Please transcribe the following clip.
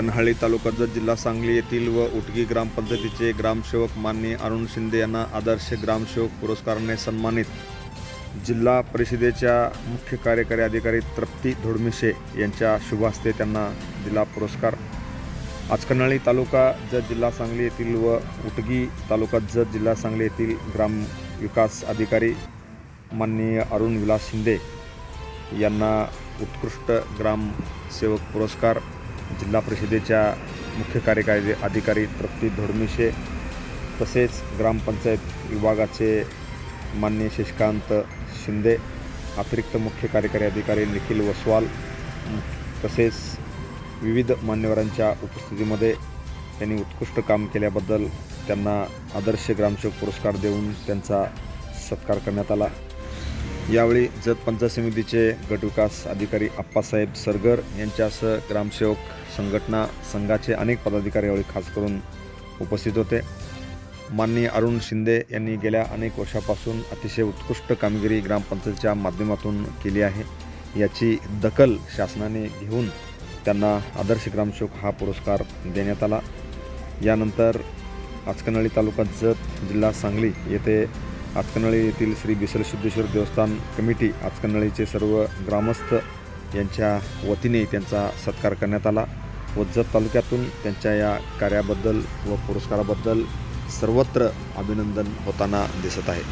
Kanhali taluka Jat जिल्हा सांगली येथील व उटगी ग्रामपंचायतीचे ग्रामसेवक माननीय अरुण शिंदे यांना आदर्श ग्रामसेवक पुरस्काराने सन्मानित. जिल्हा परिषदेच्या मुख्य कार्यकारी अधिकारी तृप्ती धोडमिशे यांच्या शुभास्ते त्यांना दिला पुरस्कार. आज कन्हाळी तालुका जत जिल्हा सांगली येथील व उटगी तालुका जत जिल्हा सांगली येथील ग्राम विकास अधिकारी माननीय अरुण विलास शिंदे यांना उत्कृष्ट ग्रामसेवक पुरस्कार. जिल्हा परिषदेच्या मुख्य कार्यकारी अधिकारी तृप्ती धोडमिशे तसेच ग्रामपंचायत विभागाचे मान्य शशिकांत शिंदे अतिरिक्त मुख्य कार्यकारी अधिकारी निखिल वसवाल तसेच विविध मान्यवरांच्या उपस्थितीमध्ये त्यांनी उत्कृष्ट काम केल्याबद्दल त्यांना आदर्श ग्रामसेवक पुरस्कार देऊन त्यांचा सत्कार करण्यात आला. यावेळी जत पंचायत समितीचे गटविकास अधिकारी आप्पासाहेब सरगर यांच्यासह ग्रामसेवक संघटना संघाचे अनेक पदाधिकारी यावेळी खास करून उपस्थित होते. माननीय अरुण शिंदे यांनी गेल्या अनेक वर्षापासून अतिशय उत्कृष्ट कामगिरी ग्रामपंचायतीच्या माध्यमातून केली आहे. याची दखल शासनाने घेऊन त्यांना आदर्श ग्रामसेवक हा पुरस्कार देण्यात आला. यानंतर आचकनळी तालुका जत जिल्हा सांगली येथे आचकनळी येथील श्री बिसलसिद्धेश्वर देवस्थान कमिटी आचकनळीचे सर्व ग्रामस्थ यांच्या वतीने त्यांचा सत्कार करण्यात आला व जत तालुक्यातून त्यांच्या या कार्याबद्दल व पुरस्काराबद्दल सर्वत्र अभिनंदन होताना दिसत आहे.